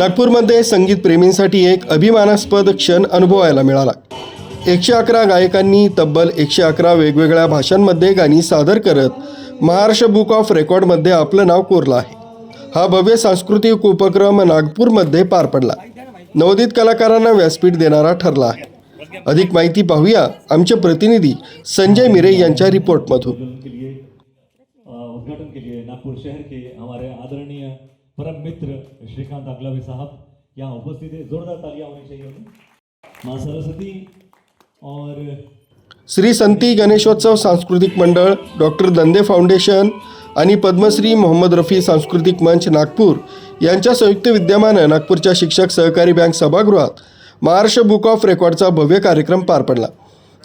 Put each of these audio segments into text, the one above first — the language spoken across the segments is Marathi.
नागपूरमध्ये संगीत प्रेमींसाठी एक अभिमानास्पद क्षण अनुभवायला मिळाला. एकशे अकरा गायकांनी तब्बल एकशे अकरा वेगवेगळ्या भाषांमध्ये गाणी सादर करत महाराष्ट्र बुक ऑफ रेकॉर्डमध्ये आपलं नाव कोरलं आहे. हा भव्य सांस्कृतिक उपक्रम नागपूरमध्ये पार पडला. नवोदित कलाकारांना व्यासपीठ देणारा ठरला आहे. अधिक माहिती पाहूया आमचे प्रतिनिधी संजय मिरे यांच्या रिपोर्टमधून. उद्घाटन उद्घाटन के लिए नागपुर शहर के हमारे आदरणीय परम मित्र श्रीकांत अगलावे साहब यहाँ उपस्थित है जोरदार तालियां होनी चाहिए. उन्हें माँ सरस्वती और श्री संती गणेशोत्सव सांस्कृतिक मंडळ डॉक्टर दंदे फाउंडेशन आणि पद्मश्री मोहम्मद रफी सांस्कृतिक मंच नागपूर यांच्या संयुक्त विद्यमानं नागपूरच्या शिक्षक सहकारी बँक सभागृहात महाराष्ट्र बुक ऑफ रेकॉर्डचा भव्य कार्यक्रम पार पडला.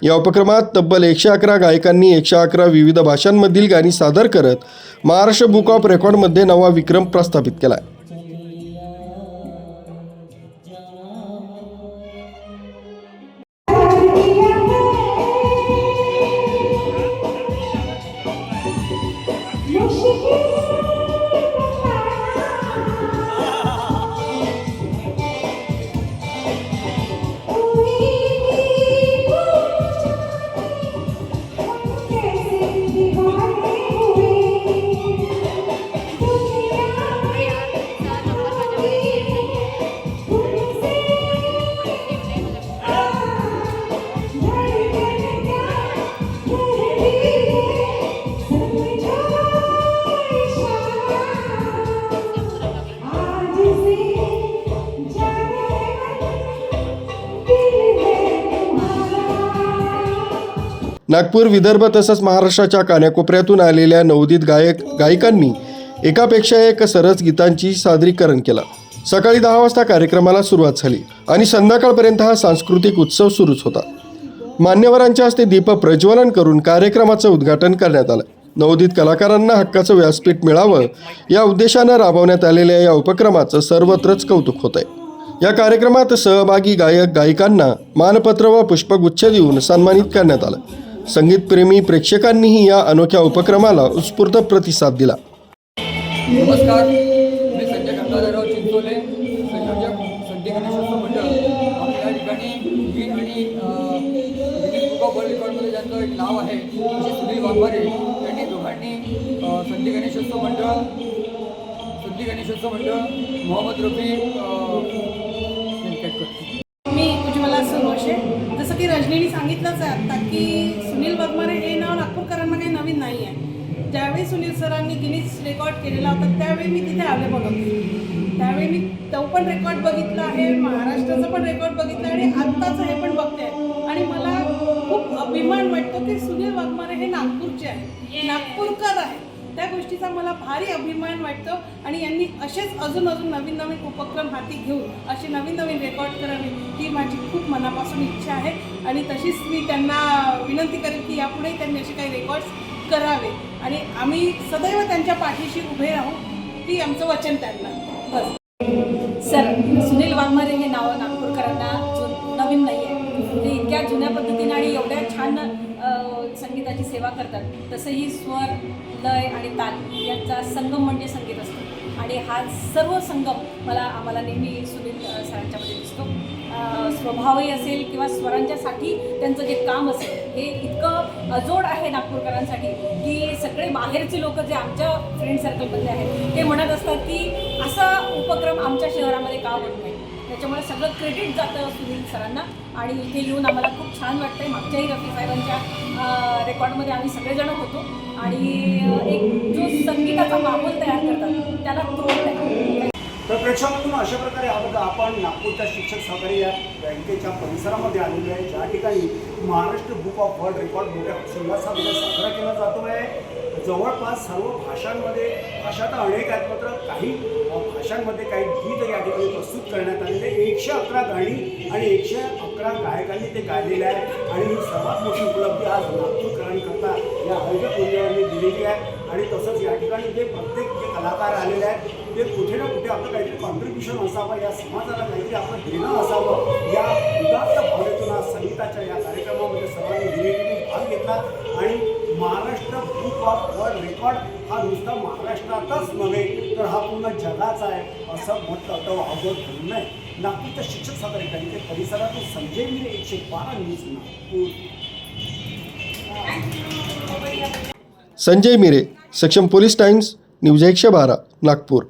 या उपक्रमात तब्बल एकशे अकरा गायकांनी एकशे अकरा विविध भाषांमधील गाणी सादर करत महाराष्ट्र बुक ऑफ रेकॉर्डमध्ये नवा विक्रम प्रस्थापित केला. आहे नागपूर विदर्भ तसंच महाराष्ट्राच्या कानाकोपऱ्यातून आलेल्या नवोदित गायक गायिकांनी एकापेक्षा एक सरस गीतांची सादरीकरण केलं. सकाळी दहा वाजता कार्यक्रमाला सुरुवात झाली आणि संध्याकाळपर्यंत हा सांस्कृतिक उत्सव सुरूच होता. मान्यवरांच्या हस्ते दीप प्रज्वलन करून कार्यक्रमाचं उद्घाटन करण्यात आलं. नवोदित कलाकारांना हक्काचं व्यासपीठ मिळावं या उद्देशानं राबवण्यात आलेल्या या उपक्रमाचं सर्वत्रच कौतुक होत आहे या कार्यक्रमात सहभागी गायक गायिकांना मानपत्र व पुष्पगुच्छ देऊन सन्मानित करण्यात आलं. संगीतप्रेमी प्रेक्षकांनीही या अनोख्या उपक्रमाला उत्स्फूर्त प्रतिसाद दिला. नमस्कार. मी संजय गंगाधरराव चिंचोले संयोजक संधी गणेशोत्सव मंडळ. आम्ही या ठिकाणी मी आणि वर्ल्ड रेकॉर्डमध्ये ज्यांचं एक नाव आहे असे सुनील वाघमारे यांनी दोघांनी संधी गणेशोत्सव मंडळ संधी गणेशोत्सव मंडळ मोहम्मद रफी मी उज्ज्वला सुरोशे जसं की रजनीने सांगितलंच आहे आत्ता की सुनील वाघमारे हे नाव नागपूरकरांना काही नवीन नाही आहे ज्यावेळी सुनील सरांनी गिनीज रेकॉर्ड केलेला होता त्यावेळी मी तिथे आले होते त्यावेळी मी तो पण रेकॉर्ड बघितला आहे महाराष्ट्राचं पण रेकॉर्ड बघितलं आणि आत्ताचं हे पण बघते. आणि मला खूप अभिमान वाटतो की सुनील वाघमारे हे नागपूरचे आहे नागपूरकर आहे त्या गोष्टीचा मला भारी अभिमान वाटतो आणि यांनी असेच अजून अजून नवीन नवीन उपक्रम हाती घेऊन असे नवीन नवीन रेकॉर्ड करावे ही माझी खूप मनापासून इच्छा आहे. आणि तशीच मी त्यांना विनंती करेन की यापुढेही त्यांनी असे काही रेकॉर्ड्स करावे. आणि आम्ही सदैव त्यांच्या पाठीशी उभे राहू ती आमचं वचन त्यांना. बस. सर सुनील वाघमारे हे नाव नाव सेवा करतात. तसंही स्वर लय आणि ताल यांचा संगम म्हणजे संगीत असतो. आणि हा सर्व संगम मला आम्हाला नेहमी सुनील सरांच्यामध्ये दिसतो. स्वभावही असेल किंवा स्वरांच्यासाठी त्यांचं जे काम असेल हे इतकं अजोड आहे नागपूरकरांसाठी की सगळे बाहेरचे लोक जे आमच्या फ्रेंड सर्कलमधले आहेत ते म्हणत असतात की असा उपक्रम आमच्या शहरामध्ये का होत नाही? त्याच्यामुळे सगळं क्रेडिट जातं सुनील सरांना आणि इथे येऊन आम्हाला खूप छान वाटतंय. मागच्याही रफी साहेबांच्या रेकॉर्डमध्ये आम्ही सगळेजण होतो आणि एक जो संगीताचा माहोल तयार करतात त्याला तोड तर प्रेक्षकांना अशा प्रकारे आहोत आपण नागपूरच्या शिक्षक सहकारी या बँकेच्या परिसरामध्ये आलेलो आहे. ज्या ठिकाणी Maharashtra book of world record मोठ्या उल्हासामध्ये साजरा केला जातो आहे जवळपास सर्व भाषांमध्ये भाषा तर अनेक आहेत मात्र काही भाषांमध्ये काही गीत या ठिकाणी प्रस्तुत करण्यात आलेले एकशे अकरा गाणी आणि एकशे अकरा गायकांनी ते गायलेले आहे आणि ही सर्वात मोठी उपलब्धी आज नागपूरकरांकरता या आयोजक मंडळाने दिलेली आहे. आणि तसंच या ठिकाणी जे प्रत्येक जे कलाकार आलेले आहेत ते कुठे ना कुठे आपलं काहीतरी कॉन्ट्रीब्युशन असावं या समाजाला काहीतरी आपलं देणं असावं या उदात्त भावनेतून आज संगीताच्या या कार्यक्रमामध्ये सर्वांनी दिलेली भाग घेतला. आणि Maharashtra book of world record हा नुसता महाराष्ट्रातच नव्हे तर हा पूर्ण जगाचा आहे असं म्हटलं तर अवघड धरून नये. नागपूरच्या शिक्षक सादरीकरण बँके परिसरातून संजय मिरे एकशे बारा न्यूज नागपूर. संजय मिरे सक्षम पोलीस टाइम्स न्यूज एकशे बारा नागपूर.